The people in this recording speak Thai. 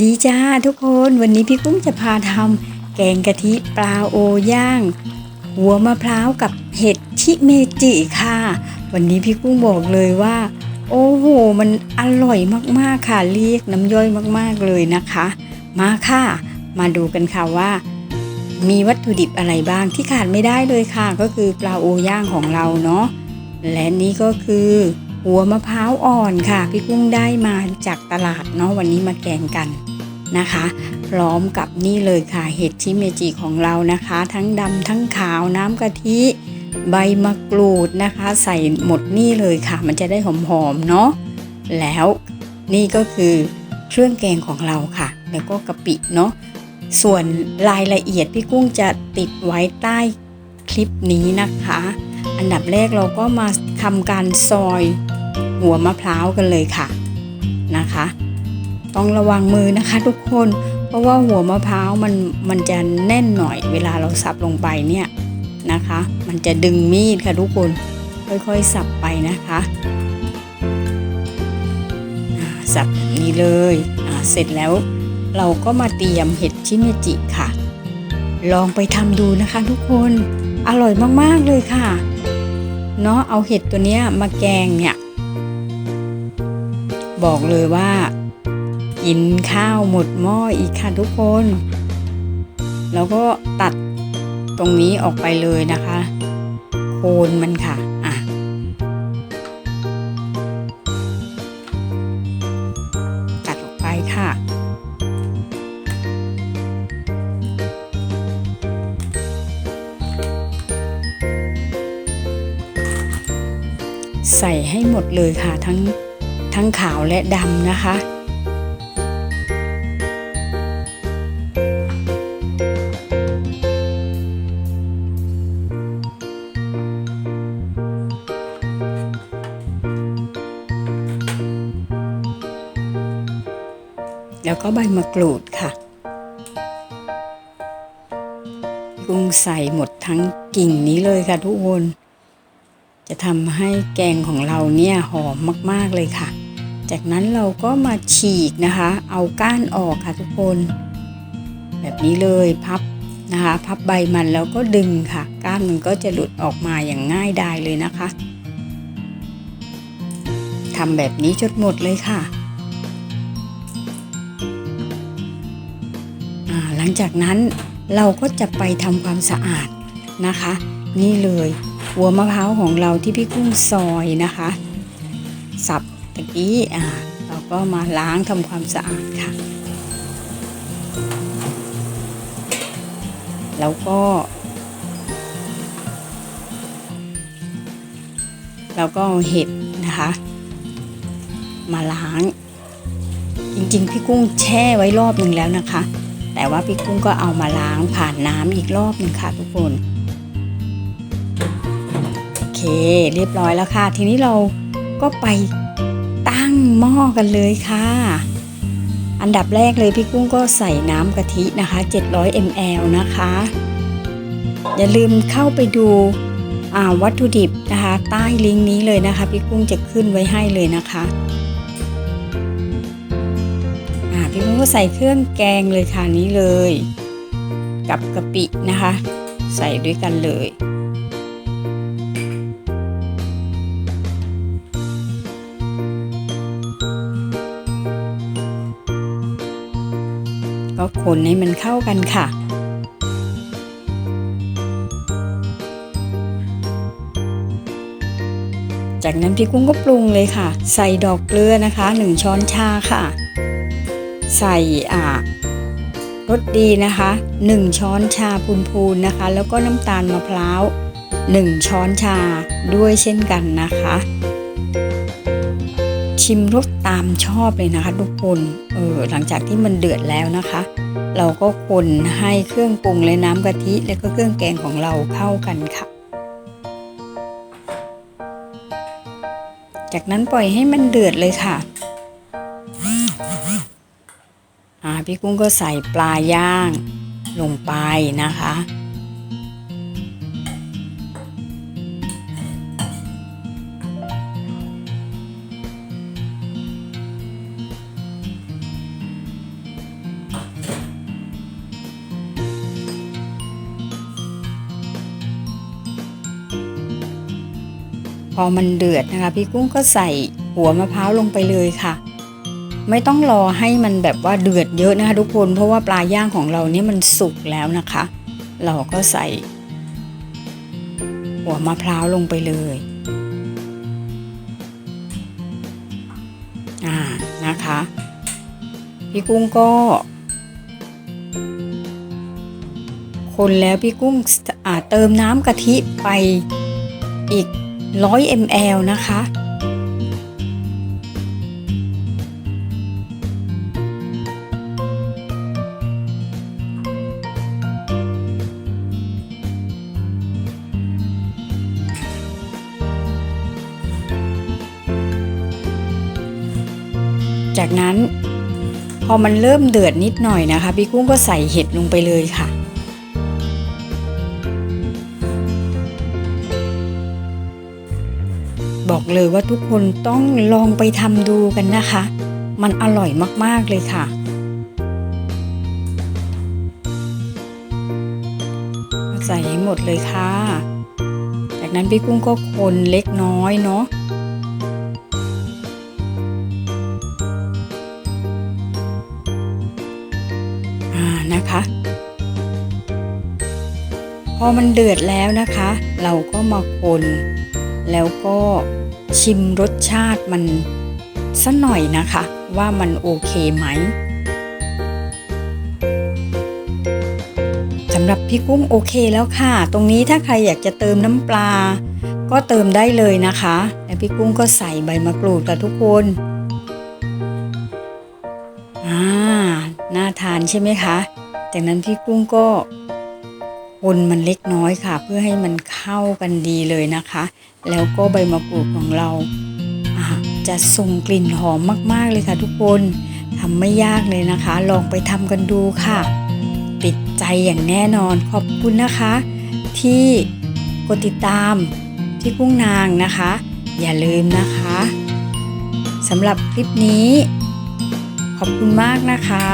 ดีจ้าทุกคนวันนี้พี่กุ้งจะพาทำแกงกะทิปลาโอย่างหัวมะพร้าวกับเห็ดชิเมจิค่ะ วันนี้พี่กุ้งบอกเลยว่า โอ้โห มันอร่อยมากๆค่ะเรียกน้ำย่อยมากๆเลยนะคะ มาค่ะ มาดูกันค่ะว่า มีวัตถุดิบอะไรบ้างที่ขาดไม่ได้เลยค่ะ ก็คือปลาโอย่างของเราเนาะและนี่ก็คือ หัวมะพร้าวอ่อนค่ะ พี่กุ้งได้มาจากตลาดเนาะวันนี้มาแกงกันนะคะ พร้อมกับนี่เลยค่ะเห็ดชิเมจิของเรานะคะ ทั้งดำทั้งขาวน้ำกะทิ ใบมะกรูดนะคะ ใส่หมดนี่เลยค่ะ มันจะได้หอมๆเนาะแล้วนี่ก็คือเครื่องแกงของเราค่ะ แล้วก็กะปิเนาะส่วนรายละเอียดพี่กุ้งจะติดไว้ใต้คลิปนี้นะคะ อันดับแรกเราก็มาทำการซอย หัวมะพร้าวกันเลยค่ะนะคะ ต้องระวังมือนะคะทุกคน เพราะว่าหัวมะพร้าวมันมันจะแน่นหน่อยเวลาเราสับลงไปเนี่ยนะคะ มันจะดึงมีดค่ะทุกคนค่อยๆสับไปนะคะสับแบบนี้เลยเสร็จแล้วเราก็มาเตรียมเห็ดชิเมจิค่ะ ลองไปทำดูนะคะทุกคน อร่อยมากๆเลยค่ะ เนาะเอาเห็ดตัวเนี้ยมาแกงเนี่ย บอกเลยว่า กินข้าวหมดหม้ออีกค่ะทุกคน แล้วก็ตัดตรงนี้ออกไปเลยนะคะ โคนมันค่ะอะตัดออกไปค่ะใส่ให้หมดเลยค่ะทั้ง ทั้งขาวและดำนะคะ แล้วก็ใบมะกรูดค่ะกุ้งใส่หมดทั้งกิ่งนี้เลยค่ะทุกคน จะทำให้แกงของเราเนี่ยหอมมาก ๆ เลยค่ะ จากนั้นเราก็มาฉีกนะคะ เอาก้านออกค่ะทุกคน แบบนี้เลยพับนะคะ พับใบมันแล้วก็ดึงค่ะ ก้านมันก็จะหลุดออกมาอย่างง่ายดายเลยนะคะทำแบบนี้จนหมดเลยค่ะหลังจากนั้นเราก็จะไปทำความสะอาดนะคะ นี่เลยหัวมะพร้าวของเราที่พี่กุ้งซอยนะคะ สับ ตะกี้อ่าเราก็มาล้างทำความสะอาดค่ะ แล้วก็ แล้วก็เห็ดนะคะ มาล้าง จริงๆ พี่กุ้งแช่ไว้รอบหนึ่งแล้วนะคะ แต่ว่าพี่กุ้งก็เอามาล้างผ่านน้ำอีกรอบหนึ่งค่ะทุกคนโอเค เรียบร้อยแล้วค่ะ ทีนี้เราก็ไป งหม้อกันเลยค่ะ อันดับแรกเลยพี่กุ้งก็ใส่น้ำกะทินะคะ 700 ml นะคะ อย่าลืมเข้าไปดูวัตถุดิบนะคะ ใต้ลิงก์นี้เลยนะคะ พี่กุ้งจะขึ้นไว้ให้เลยนะคะพี่กุ้งก็ใส่เครื่องแกงเลยค่ะนี้เลย กับกะปินะคะ ใส่ด้วยกันเลย ก็คนให้มันเข้ากันค่ะ จากนั้นพี่กุ้งก็ปรุงเลยค่ะ ใส่ดอกเกลือนะคะ 1 ช้อนชาค่ะ ใส่อ่ารสดีนะคะ 1 ช้อนชาพูนๆนะคะ แล้วก็น้ำตาลมะพร้าว 1 ช้อนชาด้วยเช่นกันนะคะ ชิมรสตามชอบเลยนะคะ ทุกคน เออหลังจากที่มันเดือดแล้วนะคะ เราก็คนให้เครื่องปรุงและน้ำกะทิ และก็เครื่องแกงของเราเข้ากันค่ะ จากนั้นปล่อยให้มันเดือดเลยค่ะอ่าพี่กุ้งก็ใส่ปลาย่างลงไปนะคะ พอมันเดือดนะคะ พี่กุ้งก็ใส่หัวมะพร้าวลงไปเลยค่ะ ไม่ต้องรอให้มันแบบว่าเดือดเยอะนะคะทุกคนเพราะว่าปลาย่างของเราเนี่ยมันสุกแล้วนะคะ เราก็ใส่ หัวมะพร้าวลงไปเลยอ่านะคะ พี่กุ้งก็ คนแล้วพี่กุ้งอ่าเติมน้ำกะทิไปอีก 100 ml นะคะ จากนั้นพอมันเริ่มเดือดนิดหน่อยนะคะพี่กุ้งก็ใส่เห็ดลงไปเลยค่ะ บอกเลยว่าทุกคนต้องลองไปทำดูกันนะคะ มันอร่อยมากๆเลยค่ะ ใส่ให้หมดเลยค่ะ จากนั้นพี่กุ้งก็คนเล็กน้อยเนาะนะคะพอมันเดือดแล้วนะคะ เราก็มาคน แล้วก็ชิมรสชาติมันสักหน่อยนะคะ ว่ามันโอเคไหมสำหรับพี่กุ้งโอเคแล้วค่ะ ตรงนี้ถ้าใครอยากจะเติมน้ำปลา ก็เติมได้เลยนะคะแล้วพี่กุ้งก็ใส่ใบมะกรูดกับทุกคนอ่าน่าทานใช่ไหมคะ จากนั้นพี่กุ้งก็ คนมันเล็กน้อยค่ะ เพื่อให้มันเข้ากันดีเลยนะคะ แล้วก็ใบมะกรูดของเราจะส่งกลิ่นหอมมากๆเลยค่ะ ทุกคนทำไม่ยากเลยนะคะ ลองไปทำกันดูค่ะ ติดใจอย่างแน่นอนขอบคุณนะคะ ที่กดติดตามพี่กุ้งนางนะคะ อย่าลืมนะคะสำหรับคลิปนี้ ขอบคุณมากนะคะ